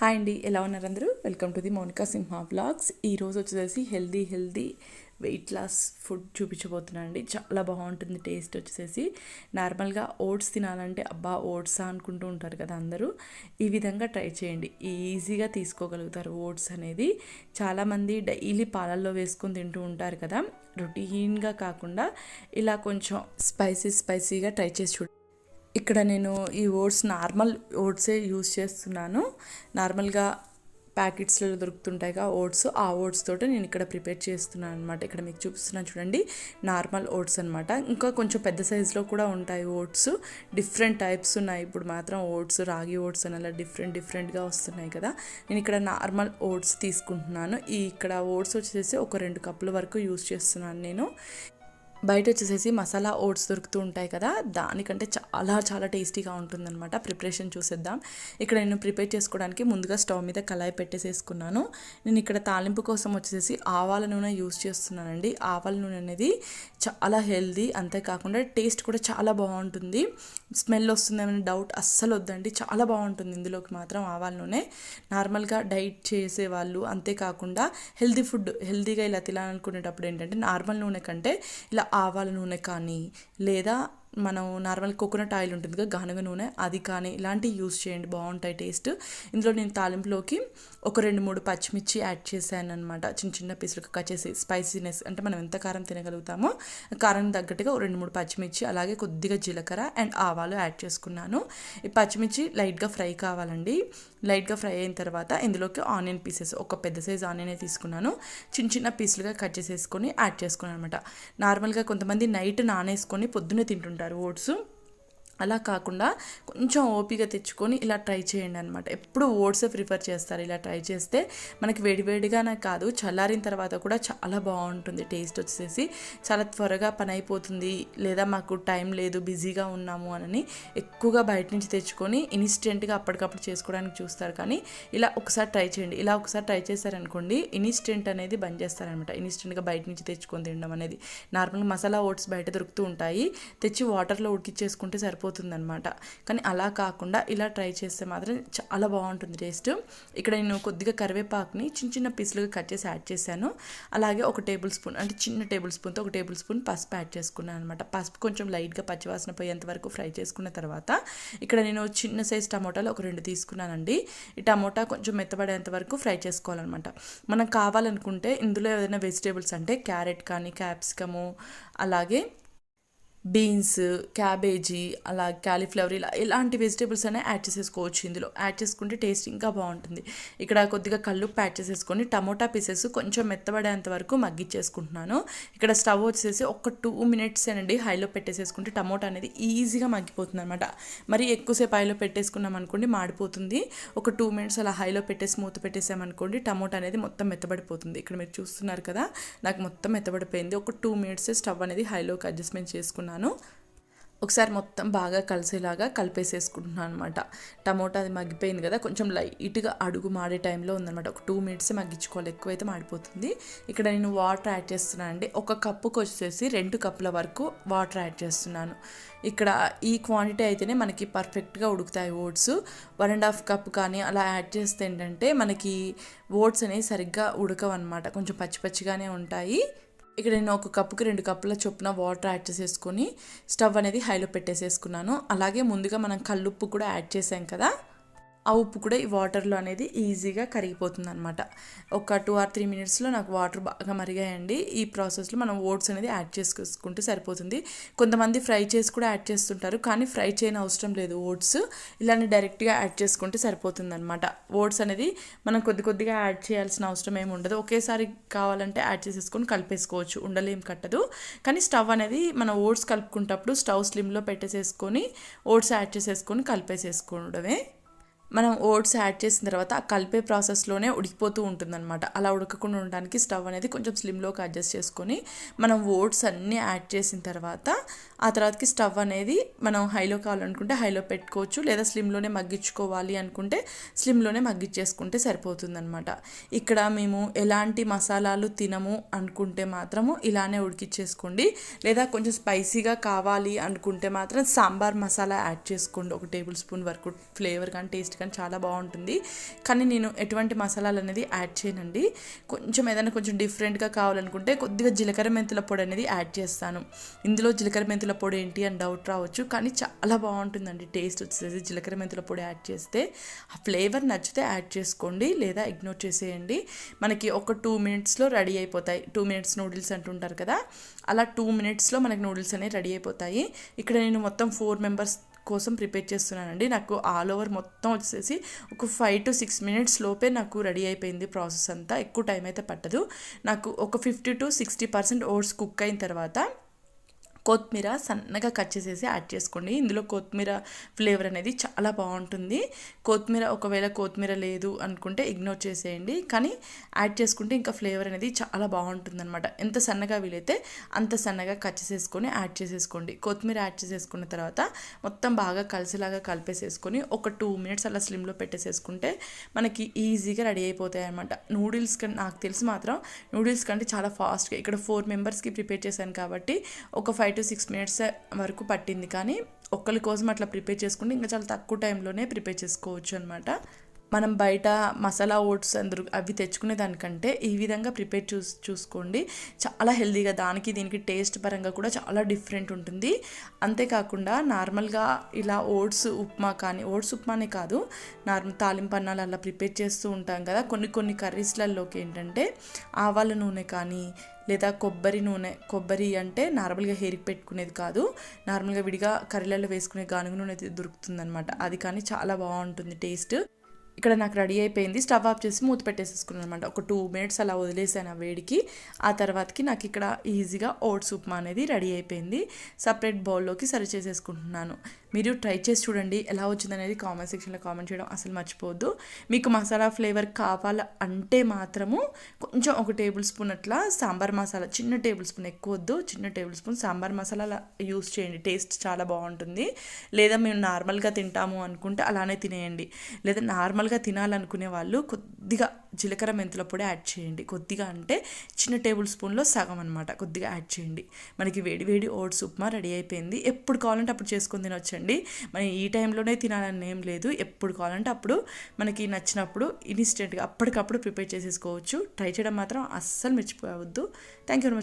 Hi అండి ఎలా ఉన్నారు అందరూ? Welcome to the Mounika Simha blogs ఈరోజు వచ్చేసి healthy healthy weight loss food చూపించబోతున్నాను అండి. చాలా బాగుంటుంది టేస్ట్ వచ్చేసి నార్మల్గా ఓట్స్ తినాలంటే అబ్బా ఓట్సా అనుకుంటూ ఉంటారు కదా అందరూ. ఈ విధంగా ట్రై చేయండి. ఈజీగా తీసుకోగలుగుతారు ఓట్స్ అనేది. చాలామంది డైలీ పాలల్లో వేసుకొని తింటూ ఉంటారు కదా. రొటీన్గా కాకుండా ఇలా కొంచెం స్పైసీ స్పైసీగా ట్రై చేసి చూడండి. ఇక్కడ నేను ఈ ఓట్స్ నార్మల్ ఓట్సే యూస్ చేస్తున్నాను. నార్మల్గా ప్యాకెట్స్లో దొరుకుతుంటాయిగా ఓట్స్. ఆ ఓట్స్ తోటి నేను ఇక్కడ ప్రిపేర్ చేస్తున్నాను అనమాట ఇక్కడ మీకు చూపిస్తున్నాను చూడండి. నార్మల్ ఓట్స్ అనమాట ఇంకా కొంచెం పెద్ద సైజులో కూడా ఉంటాయి ఓట్స్. డిఫరెంట్ టైప్స్ ఉన్నాయి. ఇప్పుడు మాత్రం ఓట్స్ రాగి ఓట్స్ అని అలా డిఫరెంట్ డిఫరెంట్గా వస్తున్నాయి కదా. నేను ఇక్కడ నార్మల్ ఓట్స్ తీసుకుంటున్నాను. ఈ ఇక్కడ ఓట్స్ వచ్చేసి ఒక రెండు కప్పుల వరకు యూస్ చేస్తున్నాను నేను. బయట వచ్చేసేసి మసాలా ఓట్స్ దొరుకుతూ ఉంటాయి కదా దానికంటే చాలా చాలా టేస్టీగా ఉంటుందన్నమాట. ప్రిపరేషన్ చూసేద్దాం. ఇక్కడ నేను ప్రిపేర్ చేసుకోవడానికి ముందుగా స్టవ్ మీద కళాయి పెట్టేసేసుకున్నాను. నేను ఇక్కడ తాలింపు కోసం వచ్చేసి ఆవాల నూనె యూస్ చేస్తున్నానండి. ఆవాల నూనె అనేది చాలా హెల్దీ అంతేకాకుండా టేస్ట్ కూడా చాలా బాగుంటుంది. స్మెల్ వస్తుందేమని డౌట్ అస్సలు వద్దండి. చాలా బాగుంటుంది ఇందులోకి మాత్రం ఆవాల నూనె. నార్మల్గా డైట్ చేసే వాళ్ళు అంతేకాకుండా హెల్దీ ఫుడ్ హెల్దీగా ఇలా తినాలనుకునేటప్పుడు ఏంటంటే నార్మల్ నూనె కంటే ఇలా ఆవాల నూనె కానీ లేదా మనం నార్మల్ కోకోనట్ ఆయిల్ ఉంటుంది కదా గానగ నూనె అది కానీ ఇలాంటివి యూస్ చేయండి బాగుంటాయి టేస్ట్ ఇందులో నేను తాలింపులోకి ఒక రెండు మూడు పచ్చిమిర్చి యాడ్ చేశాను అనమాట చిన్న చిన్న పీసులకు కట్ చేసి స్పైసీనెస్ అంటే మనం ఎంత కారం తినగలుగుతామో కారం తగ్గట్టుగా రెండు మూడు పచ్చిమిర్చి అలాగే కొద్దిగా జీలకర్ర అండ్ ఆవాలు యాడ్ చేసుకున్నాను. ఈ పచ్చిమిర్చి లైట్గా ఫ్రై కావాలండి. లైట్గా ఫ్రై అయిన తర్వాత ఇందులోకి ఆనియన్ పీసెస్ ఒక పెద్ద సైజ్ ఆనియనే తీసుకున్నాను. చిన్న చిన్న పీసులుగా కట్ చేసేసుకొని యాడ్ చేసుకున్నాను అనమాట నార్మల్గా కొంతమంది నైట్ నానేసుకొని పొద్దున్నే తింటుంటారు. ఓట్స్. అలా కాకుండా కొంచెం ఓపిక తెచ్చుకొని ఇలా ట్రై చేయండి అనమాట ఎప్పుడు ఓట్స్ ప్రిఫర్ చేస్తారు ఇలా ట్రై చేస్తే మనకి వేడివేడిగానే కాదు చల్లారిన తర్వాత కూడా చాలా బాగుంటుంది టేస్ట్ వచ్చేసి. చాలా త్వరగా పని అయిపోతుంది లేదా మాకు టైం లేదు బిజీగా ఉన్నాము అని ఎక్కువగా బయట నుంచి తెచ్చుకొని ఇన్స్టెంట్గా అప్పటికప్పుడు చేసుకోవడానికి చూస్తారు. కానీ ఇలా ఒకసారి ట్రై చేయండి. ఇలా ఒకసారి ట్రై చేశారనుకోండి ఇన్స్టెంట్ అనేది బంద్ చేస్తారనమాట ఇన్స్టెంట్గా బయట నుంచి తెచ్చుకొని తినడం అనేది. నార్మల్గా మసాలా ఓట్స్ బయట దొరుకుతూ ఉంటాయి. తెచ్చి వాటర్లో ఉడికిచ్చేసుకుంటే సరిపోతుంది. అయిపోతుందనమాట కానీ అలా కాకుండా ఇలా ట్రై చేస్తే మాత్రం చాలా బాగుంటుంది టేస్ట్. ఇక్కడ నేను కొద్దిగా కరివేపాకుని చిన్న చిన్న పీసులుగా కట్ చేసి యాడ్ చేశాను. అలాగే ఒక టేబుల్ స్పూన్ అంటే చిన్న టేబుల్ స్పూన్తో ఒక టేబుల్ స్పూన్ పసుపు యాడ్ చేసుకున్నాను అనమాట పసుపు కొంచెం లైట్గా పచ్చివాసన పోయేంత వరకు ఫ్రై చేసుకున్న తర్వాత ఇక్కడ నేను చిన్న సైజ్ టమోటాలు ఒక రెండు తీసుకున్నానండి. ఈ టమోటా కొంచెం మెత్తబడేంత వరకు ఫ్రై చేసుకోవాలన్నమాట. మనం కావాలనుకుంటే ఇందులో ఏదైనా వెజిటేబుల్స్ అంటే క్యారెట్ కానీ క్యాప్సికము అలాగే బీన్స్ క్యాబేజీ అలా క్యాలీఫ్లవర్ ఇలా ఎలాంటి వెజిటేబుల్స్ అయినా యాడ్ చేసేసుకోవచ్చు ఇందులో. యాడ్ చేసుకుంటే టేస్ట్ ఇంకా బాగుంటుంది. ఇక్కడ కొద్దిగా కల్లుప్పు యాడ్ చేసేసుకొని టమోటా పీసెస్ కొంచెం మెత్తబడేంత వరకు మగ్గిచ్చేసుకుంటున్నాను. ఇక్కడ స్టవ్ వచ్చేసి ఒక టూ మినిట్స్ అండి హైలో పెట్టేసేసుకుంటే టమోటా అనేది ఈజీగా మగ్గిపోతుంది అనమాట మరి ఎక్కువసేపు హైలో పెట్టేసుకున్నాం అనుకోండి మాడిపోతుంది. ఒక టూ మినిట్స్ అలా హైలో పెట్టేసి మూత పెట్టేసామనుకోండి టమోటా అనేది మొత్తం మెత్తబడిపోతుంది. ఇక్కడ మీరు చూస్తున్నారు కదా నాకు మొత్తం మెత్తబడిపోయింది. ఒక టూ మినిట్స్ స్టవ్ అనేది హైలోకి అడ్జస్ట్మెంట్ చేసుకున్నాను. ఒకసారి మొత్తం బాగా కలిసేలాగా కలిపేసేసుకుంటున్నాను అనమాట టమోటా అది మగ్గిపోయింది కదా కొంచెం లైట్గా అడుగు మాడే టైంలో ఉందన్నమాట. ఒక టూ మినిట్స్ మగ్గించుకోవాలి ఎక్కువైతే మాడిపోతుంది. ఇక్కడ నేను వాటర్ యాడ్ చేస్తున్నాను అండి. ఒక కప్పుకి వచ్చేసి రెండు కప్పుల వరకు వాటర్ యాడ్ చేస్తున్నాను. ఇక్కడ ఈ క్వాంటిటీ అయితేనే మనకి పర్ఫెక్ట్గా ఉడుకుతాయి oats. One and half cup కానీ అలా యాడ్ చేస్తే ఏంటంటే మనకి ఓట్స్ అనేవి సరిగ్గా ఉడకవన్నమాట. కొంచెం పచ్చి పచ్చిగానే ఉంటాయి. ఇక్కడ నేను ఒక కప్పుకి రెండు కప్పుల చొప్పున వాటర్ యాడ్ చేసేసుకొని స్టవ్ అనేది హైలో పెట్టేసేసుకున్నాను. అలాగే ముందుగా మనం కల్లుప్పు కూడా యాడ్ చేసాం కదా. ఆ ఉప్పు కూడా ఈ వాటర్లో అనేది ఈజీగా కరిగిపోతుంది అనమాట ఒక టూ ఆర్ త్రీ మినిట్స్లో నాకు వాటర్ బాగా మరిగాయండి. ఈ ప్రాసెస్లో మనం ఓట్స్ అనేది యాడ్ చేసుకుంటే సరిపోతుంది. కొంతమంది ఫ్రై చేసి కూడా యాడ్ చేస్తుంటారు కానీ ఫ్రై చేయని అవసరం లేదు ఓట్స్. ఇలానే డైరెక్ట్గా యాడ్ చేసుకుంటే సరిపోతుంది అనమాట ఓట్స్ అనేది మనం కొద్ది కొద్దిగా యాడ్ చేయాల్సిన అవసరం ఏమి ఉండదు. ఒకేసారి కావాలంటే యాడ్ చేసేసుకొని కలిపేసుకోవచ్చు. ఉండలేం కట్టదు. కానీ స్టవ్ అనేది మనం ఓట్స్ కలుపుకుంటప్పుడు స్టవ్ స్లిమ్లో పెట్టేసేసుకొని ఓట్స్ యాడ్ చేసేసుకొని కలిపేసేసుకోవడమే. మనం ఓట్స్ యాడ్ చేసిన తర్వాత ఆ కలిపే ప్రాసెస్లోనే ఉడికిపోతూ ఉంటుందన్నమాట. అలా ఉడకకుండా ఉండడానికి స్టవ్ అనేది కొంచెం స్లిమ్లోకి అడ్జస్ట్ చేసుకొని మనం ఓట్స్ అన్నీ యాడ్ చేసిన తర్వాత ఆ తర్వాతకి స్టవ్ అనేది మనం హైలో కావాలనుకుంటే హైలో పెట్టుకోవచ్చు లేదా స్లిమ్లోనే మగ్గించుకోవాలి అనుకుంటే స్లిమ్లోనే మగ్గించేసుకుంటే సరిపోతుందన్నమాట. ఇక్కడ మేము ఎలాంటి మసాలాలు తినము అనుకుంటే మాత్రము ఇలానే ఉడికిచ్చేసుకోండి. లేదా కొంచెం స్పైసీగా కావాలి అనుకుంటే మాత్రం సాంబార్ మసాలా యాడ్ చేసుకోండి. ఒక టేబుల్ స్పూన్ వరకు ఫ్లేవర్ కానీ టేస్ట్ కానీ చాలా బాగుంటుంది. కానీ నేను ఎటువంటి మసాలాలు అనేది యాడ్ చేయనండి. కొంచెం ఏదైనా కొంచెం డిఫరెంట్గా కావాలనుకుంటే కొద్దిగా జీలకర్ర మెంతుల పొడి అనేది యాడ్ చేస్తాను. ఇందులో జీలకర్ర మెంతుల పొడి ఏంటి అని డౌట్ రావచ్చు. కానీ చాలా బాగుంటుందండి టేస్ట్ వచ్చేసి జీలకర్ర మెంతుల పొడి యాడ్ చేస్తే. ఆ ఫ్లేవర్ నచ్చితే యాడ్ చేసుకోండి లేదా ఇగ్నోర్ చేసేయండి. మనకి ఒక టూ మినిట్స్లో రెడీ అయిపోతాయి. టూ మినిట్స్ నూడిల్స్ అంటుంటారు కదా? అలా టూ మినిట్స్లో మనకి నూడిల్స్ అనేవి రెడీ అయిపోతాయి. ఇక్కడ నేను మొత్తం ఫోర్ మెంబర్స్ కోసం ప్రిపేర్ చేస్తున్నానండి. నాకు ఆల్ ఓవర్ మొత్తం వచ్చేసి ఒక ఫైవ్ టు సిక్స్ మినిట్స్ లోపే నాకు రెడీ అయిపోయింది ప్రాసెస్ అంతా. ఎక్కువ టైం అయితే పట్టదు. నాకు ఒక fifty to sixty percent oats cook అయిన తర్వాత కొత్తిమీర సన్నగా కట్ చేసేసి యాడ్ చేసుకోండి. ఇందులో కొత్తిమీర ఫ్లేవర్ అనేది చాలా బాగుంటుంది. కొత్తిమీర ఒకవేళ కొత్తిమీర లేదు అనుకుంటే ఇగ్నోర్ చేసేయండి. కానీ యాడ్ చేసుకుంటే ఇంకా ఫ్లేవర్ అనేది చాలా బాగుంటుంది అనమాట ఎంత సన్నగా వీలైతే అంత సన్నగా కట్ చేసేసుకొని యాడ్ చేసేసుకోండి. కొత్తిమీర యాడ్ చేసేసుకున్న తర్వాత మొత్తం బాగా కలిసిలాగా కలిపేసేసుకొని ఒక టూ మినిట్స్ అలా స్లిమ్లో పెట్టేసేసుకుంటే మనకి ఈజీగా రెడీ అయిపోతాయి అనమాట నూడిల్స్ కంటే నాకు తెలిసి మాత్రం నూడిల్స్ కంటే చాలా ఫాస్ట్గా ఇక్కడ ఫోర్ మెంబర్స్కి ప్రిపేర్ చేశాను కాబట్టి ఒక ఫైవ్ టు సిక్స్ మినిట్స్ వరకు పట్టింది. కానీ ఒక్కరి కోసం అట్లా ప్రిపేర్ చేసుకుంటే ఇంకా చాలా తక్కువ టైంలోనే ప్రిపేర్ చేసుకోవచ్చు అనమాట మనం బయట మసాలా ఓట్స్ అందరు అవి తెచ్చుకునే దానికంటే ఈ విధంగా ప్రిపేర్ చూస్ చూసుకోండి. చాలా హెల్తీగా దానికి దీనికి టేస్ట్ పరంగా కూడా చాలా డిఫరెంట్ ఉంటుంది. అంతేకాకుండా నార్మల్గా ఇలా ఓట్స్ ఉప్మా కానీ ఓట్స్ ఉప్మానే కాదు నార్మల్ తాలింపన్నాలు అలా ప్రిపేర్ చేస్తూ ఉంటాం కదా. కొన్ని కొన్ని కర్రీస్లలోకి ఏంటంటే ఆవాల నూనె కానీ లేదా కొబ్బరి నూనె కొబ్బరి అంటే నార్మల్గా హెయిర్కి పెట్టుకునేది కాదు. నార్మల్గా విడిగా కర్రీలలో వేసుకునే గానుగ నూనె దొరుకుతుంది అనమాట అది కానీ చాలా బాగుంటుంది టేస్ట్ ఇక్కడ నాకు రెడీ అయిపోయింది. స్టవ్ ఆఫ్ చేసి మూత పెట్టేసేసుకున్నాను అనమాట ఒక టూ మినిట్స్ అలా వదిలేసాను ఆ వేడికి. ఆ తర్వాతకి నాకు ఇక్కడ ఈజీగా ఓట్స్ ఉప్మా అనేది రెడీ అయిపోయింది. సపరేట్ బౌల్లోకి సర్వ్ చేసేసుకుంటున్నాను. మీరు ట్రై చేసి చూడండి ఎలా వచ్చిందనేది కామెంట్ సెక్షన్లో కామెంట్ చేయడం అసలు మర్చిపోవద్దు. మీకు మసాలా ఫ్లేవర్ కావాల అంటే మాత్రము కొంచెం ఒక టేబుల్ స్పూన్ అట్లా సాంబార్ మసాలా చిన్న టేబుల్ స్పూన్ ఎక్కువ వద్దు. చిన్న tablespoon sambar masala use చేయండి టేస్ట్ చాలా బాగుంటుంది. లేదా మేము నార్మల్గా తింటాము అనుకుంటే అలానే తినేయండి. లేదా నార్మల్గా తినాలనుకునే వాళ్ళు కొద్దిగా జీలకర్ర మెంతుల పొడి యాడ్ చేయండి. కొద్దిగా అంటే చిన్న టేబుల్ స్పూన్లో సగం అనమాట కొద్దిగా యాడ్ చేయండి. మనకి వేడి వేడి ఓట్స్ ఉప్మా రెడీ అయిపోయింది. ఎప్పుడు కావాలంటే అప్పుడు చేసుకొని తినొచ్చండి. మనం ఈ టైంలోనే తినాలని ఏం లేదు. ఎప్పుడు కావాలంటే అప్పుడు మనకి నచ్చినప్పుడు ఇన్స్టెంట్గా అప్పటికప్పుడు ప్రిపేర్ చేసేసుకోవచ్చు. ట్రై చేయడం మాత్రం అస్సలు మర్చిపోవద్దు. Thank you